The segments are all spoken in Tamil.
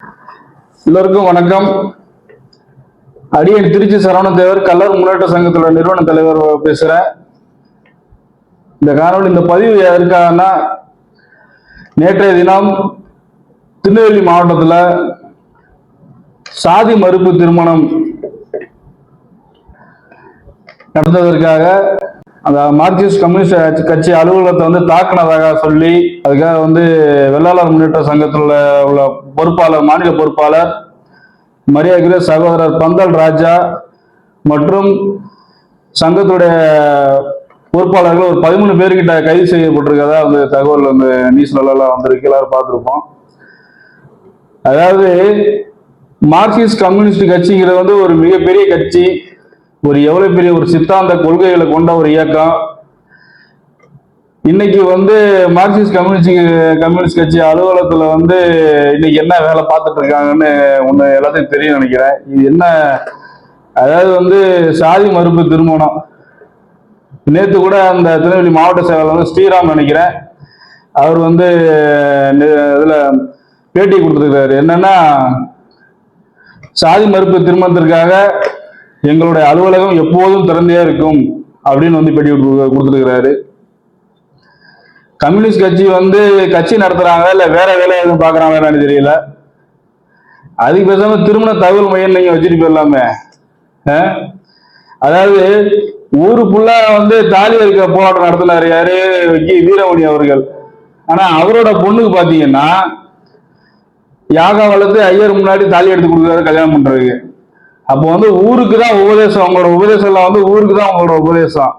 எல்லோருக்கும் வணக்கம். அடியன் திருச்சி சரவண தேவர் கல்லர் முன்னேற்ற சங்கத்தோட நிறுவன தலைவர் பேசுறேன். இந்த காரணம் இந்த பதிவு எதற்காகனா நேற்றைய தினம் திருநெல்வேலி மாவட்டத்துல சாதி மறுப்பு திருமணம் நடந்ததற்காக அந்த மார்க்சிஸ்ட் கம்யூனிஸ்ட் கட்சி அலுவலகத்தை வந்து தாக்குனதாக சொல்லி அதுக்காக வந்து வெள்ளாளர் முன்னேற்ற சங்கத்தில் உள்ள பொறுப்பாளர் மாநில பொறுப்பாளர் மரியாதைக்குரிய சகோதரர் பந்தல் ராஜா மற்றும் சங்கத்துடைய பொறுப்பாளர்கள் ஒரு பதிமூணு பேர்கிட்ட கைது செய்யப்பட்டிருக்கதா வந்து தகவல் வந்து நியூஸ்லலாம் வந்திருக்கு. எல்லாரும் பார்த்துருப்போம். அதாவது மார்க்சிஸ்ட் கம்யூனிஸ்ட் கட்சிங்கிறது வந்து ஒரு மிகப்பெரிய கட்சி. ஒரு எவ்வளவு பெரிய ஒரு சித்தாந்த கொள்கைகளை கொண்ட ஒரு இயக்கம். இன்னைக்கு வந்து மார்க்சிஸ்ட் கம்யூனிஸ்ட் கம்யூனிஸ்ட் கட்சி அலுவலகத்துல வந்து இன்னைக்கு என்ன வேலை பார்த்துட்டு இருக்காங்கன்னு ஒண்ணு எல்லாத்தையும் தெரியும் நினைக்கிறேன். இது என்ன அதாவது வந்து சாதி மறுப்பு திருமணம். நேத்து கூட அந்த திருநெல்வேலி மாவட்ட செயலாளர் வந்து ஸ்ரீராம் நினைக்கிறேன். அவர் வந்து இதில் இதுல பேட்டி கொடுத்துருக்காரு என்னன்னா சாதி மறுப்பு திருமணத்திற்காக எங்களுடைய அலுவலகம் எப்போதும் திறந்தே இருக்கும் அப்படின்னு வந்து பேட்டி கொடுத்துருக்கிறாரு. கம்யூனிஸ்ட் கட்சி வந்து கட்சி நடத்துறாங்க இல்ல வேற வேலை எதுவும் பாக்குறாங்கன்னு தெரியல. அதுக்கு பேசாம திருமண தகவல் மையம் நீங்க வச்சுட்டு போயிடலாமே அதாவது ஊரு ஃபுல்லா வந்து தாலி இருக்க போராட்டம் நடத்தினாரு யாரு? ஜி வீரமணி அவர்கள். ஆனா அவரோட பொண்ணுக்கு பாத்தீங்கன்னா யாகா வளர்த்து ஐயர் முன்னாடி தாலி எடுத்து கொடுக்குறாரு கல்யாணம் பண்றதுக்கு. அப்போ வந்து ஊருக்கு தான் உபதேசம் அவங்களோட உபதேசம் எல்லாம் வந்து ஊருக்கு தான் அவங்களோட உபதேசம்.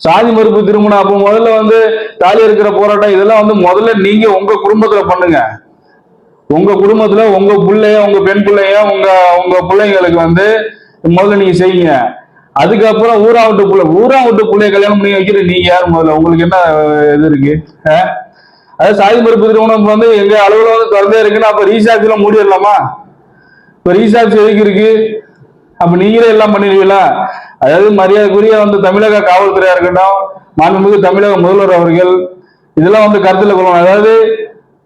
சாதி மறுப்பு திருமணம் அப்போ முதல்ல வந்து தாலி இருக்கிற போராட்டம் இதெல்லாம் வந்து முதல்ல நீங்க உங்க குடும்பத்துல பண்ணுங்க. உங்க குடும்பத்துல உங்க பிள்ளைய உங்க பெண் பிள்ளைய உங்க உங்க பிள்ளைங்களுக்கு வந்து முதல்ல நீங்க செய்யுங்க. அதுக்கப்புறம் ஊரா விட்டு பிள்ளை ஊரா விட்டு பிள்ளைய கல்யாணம் பண்ணி வைக்கிற நீங்க யார் முதல்ல? உங்களுக்கு என்ன இது இருக்கு? அதாவது சாதி மறுப்பு திருமணம் வந்து எங்க அளவுல வந்து திறந்தே இருக்குன்னா அப்ப ரீசார்ஜ் எல்லாம் மூடிடலாமா? இப்போ ரீசார்ஜ் எதுக்கு இருக்கு? அப்ப நீங்களே எல்லாம் பண்ணிடுவீங்களா? அதாவது மரியாதைக்குரிய வந்து தமிழக காவல்துறையா இருக்கட்டும் மாண்புமிகு தமிழக முதல்வர் அவர்கள் இதெல்லாம் வந்து கருத்துல கொள்ளணும். அதாவது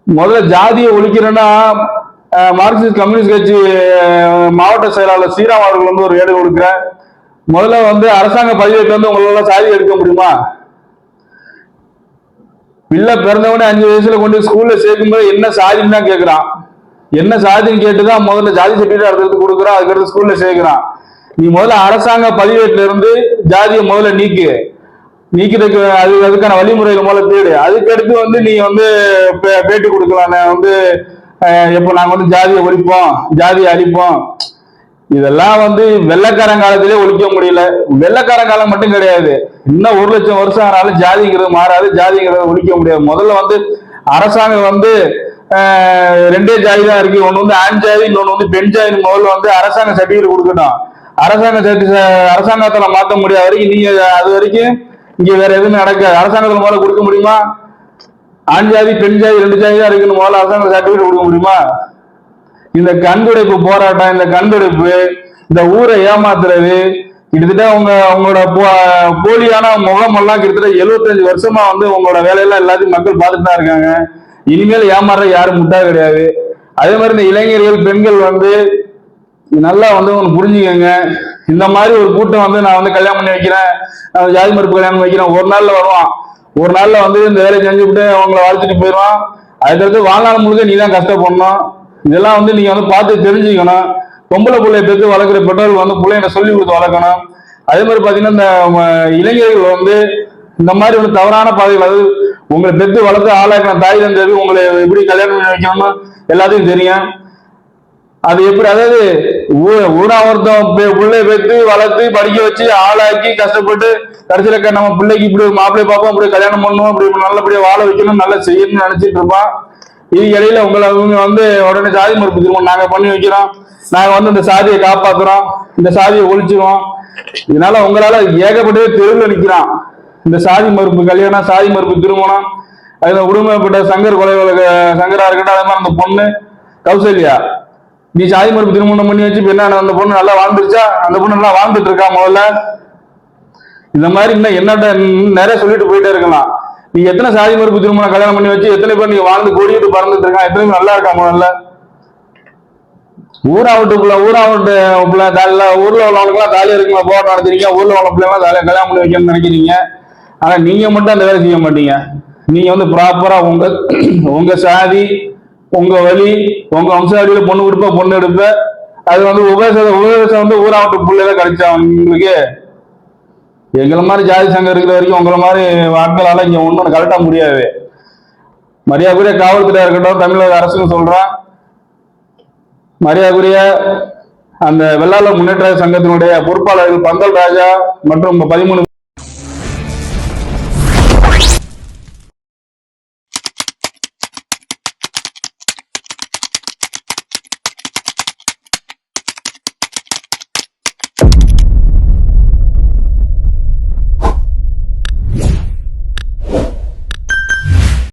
முதல்ல ஜாதியை ஒழிக்கிறேன்னா மார்க்சிஸ்ட் கம்யூனிஸ்ட் கட்சி மாவட்ட செயலாளர் ஸ்ரீராம் அவர்கள் வந்து ஒரு ஏடு கொடுக்குறேன் முதல்ல வந்து அரசாங்க பதிவேட்டு வந்து உங்களால சாதி எடுக்க முடியுமா? பிள்ளை பிறந்தவனே அஞ்சு வயசுல கொண்டு ஸ்கூல்ல சேர்க்கும்போது என்ன சாதின்னு தான் கேட்கிறான் என்ன சாதின்னு கேட்டுதான் முதல்ல ஜாதி சர்டிஃபிகேட் அடுத்தது கொடுக்குறான் அதுக்கடுத்து ஸ்கூல்ல சேர்க்கிறான். நீ முதல்ல அரசாங்க பதிவேட்டுல இருந்து ஜாதியை முதல்ல நீக்கு. நீக்கிறதுக்கு அது அதுக்கான வழிமுறைகள் முதல்ல தேடு. அதுக்கடுத்து வந்து நீ வந்து பே- பேட்டி கொடுக்கலாம். வந்து இப்போ எப்போ வந்து ஜாதியை ஒழிப்போம் ஜாதியை அழிப்போம். இதெல்லாம் வந்து வெள்ளைக்காரன் காலத்திலே ஒழிக்க முடியல. வெள்ளைக்காரன் காலம் மட்டும் கிடையாது. இன்னும் ஒரு லட்சம் வருஷம் ஆனாலும் ஜாதிங்கிறது மாறாது ஜாதிங்கிறத ஒழிக்க முடியாது. முதல்ல வந்து அரசாங்கம் வந்து ரெண்டே ஜாதி தான் இருக்கு. ஒன்று வந்து ஆண் ஜாதி இன்னொன்று வந்து பெண் ஜாதி. முதல்ல வந்து அரசாங்க சர்டிஃபிகேட் கொடுக்கணும். அரசாங்க சர்டி அரசாங்கத்தில் மாற்ற முடியாத வரைக்கும் நீங்க அது வரைக்கும் இங்க வேற எதுவும் நடக்காது. அரசாங்கத்தில் முதல்ல கொடுக்க முடியுமா? ஆண் ஜாதி பெண் ஜாதி ரெண்டு ஜாதி தான் இருக்குன்னு முதல்ல அரசாங்க சர்டிஃபிகேட் கொடுக்க முடியுமா? இந்த கண்துடைப்பு போராட்டம் இந்த கண்துடைப்பு இந்த ஊரை ஏமாத்துறது கிட்டத்தட்ட உங்க உங்களோட போ- போலியான முகமெல்லாம் கிட்டத்தட்ட 75 வருஷமா வந்து உங்களோட வேலையெல்லாம் எல்லாத்தையும் மக்கள் பார்த்துட்டு தான் இருக்காங்க. இனிமேல் ஏமாற யாரும் முட்டா கிடையாது. அதே மாதிரி இந்த இளைஞர்கள் பெண்கள் வந்து நல்லா வந்து ஒன்று புரிஞ்சுக்கோங்க. இந்த மாதிரி ஒரு கூட்டம் வந்து நான் வந்து கல்யாணம் பண்ணி வைக்கிறேன். ஜாதி மறுப்பு கல்யாணம் வைக்கிறேன். ஒரு நாள்ல வருவான். ஒரு நாள்ல வந்து இந்த வேலையை செஞ்சுவிட்டு அவங்கள வாழ்த்துட்டு போயிடுவான். அதுக்கடுத்து வாழ்நாள் முழுக்க நீ தான் கஷ்டப்படணும். இதெல்லாம் வந்து நீங்க வந்து பார்த்து தெரிஞ்சுக்கணும். பொம்பளை பிள்ளைய பெற்று வளர்க்குற பெற்றோர்கள் வந்து பிள்ளைங்க சொல்லி கொடுத்து வளர்க்கணும். அதே மாதிரி பார்த்தீங்கன்னா இந்த இளைஞர்கள் வந்து இந்த மாதிரி ஒரு தவறான பாதைகள் அதாவது உங்களை பெற்று வளர்த்து ஆளாக்கின தாய் தந்தது உங்களை எப்படி கல்யாணம் பண்ணி வைக்கணும்னு எல்லாத்தையும் தெரியும். அது எப்படி அதாவது ஊ- ஊரா ஒருத்தன் பி- பிள்ளைய பெற்று வளர்த்து படிக்க வச்சு ஆளாக்கி கஷ்டப்பட்டு கடைசியில நம்ம பிள்ளைக்கு இப்படி ஒரு மாப்பிள்ளை பார்ப்போம் இப்படி கல்யாணம் பண்ணுவோம் இப்படி நல்லபடியா வாழ வைக்கணும் நல்லா செய்யணும்னு நினைச்சிட்டு இருப்பான் இது இடையில உங்களை அவங்க வந்து உடனே சாதி மறுப்பு திரும்ப நாங்க பண்ணி வைக்கிறோம். நாங்க வந்து இந்த சாதியை காப்பாத்துறோம். இந்த சாதியை ஒழிச்சிருவோம் இதனால உங்களால ஏகப்பட்டவே தெருவில் நிக்கிறான் இந்த சாதி மறுப்பு கல்யாணம் சாதி மறுப்பு திருமணம் அதில் உடுமைப்பட்ட சங்கர் கொலை வழக்கு சங்கரா இருக்கட்டும் அதே மாதிரி அந்த பொண்ணு கௌசல்யா. நீ சாதி மறுப்பு திருமணம் பண்ணி வச்சு என்ன அந்த பொண்ணு நல்லா வாழ்ந்துருச்சா? அந்த பொண்ணு நல்லா வாழ்ந்துட்டு இருக்கா முதல்ல? இந்த மாதிரி இன்னும் என்னட்ட இன்னும் நிறைய சொல்லிட்டு போயிட்டே இருக்கலாம். நீ எத்தனை சாதி மறுப்பு திருமணம் கல்யாணம் பண்ணி வச்சு எத்தனை பேர் நீ வாழ்ந்து கொடிட்டு பறந்துட்டு இருக்கான்? எத்தனை பேர் நல்லா இருக்கா முதல்ல? ஊராவட்டுக்குள்ள விட்டுக்குள்ள பிள்ளை தாலில ஊரில் உள்ளவங்களுக்குலாம் தாலி இருக்குங்களா போராட்டம் நடத்துறீங்க ஊர்ல உள்ள பிள்ளைங்களாம் தாலியை கல்யாணம் பண்ணி வைக்கணும்னு நினைக்கிறீங்க? ஆனா நீங்க மட்டும் அந்த வேலை செய்ய மாட்டீங்க. நீங்க வந்து ப்ராப்பரா உங்க உங்க சாதி உங்க வழி உங்க வம்சாவளியில பொண்ணு கொடுப்ப பொண்ணு எடுப்ப அது வந்து உபதேசம் உபதேசம் வந்து ஊராவட்ட விட்டு பிள்ளைல கிடைச்சா உங்களுக்கு எங்களை மாதிரி ஜாதி சங்கம் இருக்கிற வரைக்கும் உங்களை மாதிரி ஆட்களால இங்க ஒன்றும் கரெக்டா முடியாது. மரியாதைக்குரிய காவல்துறையா இருக்கட்டும் தமிழக அரசுன்னு சொல்றேன். மரியாதைக்குரிய அந்த வெள்ளாள முன்னேற்ற சங்கத்தினுடைய பொறுப்பாளர்கள் பந்தல் ராஜா மற்றும் பதிமூணு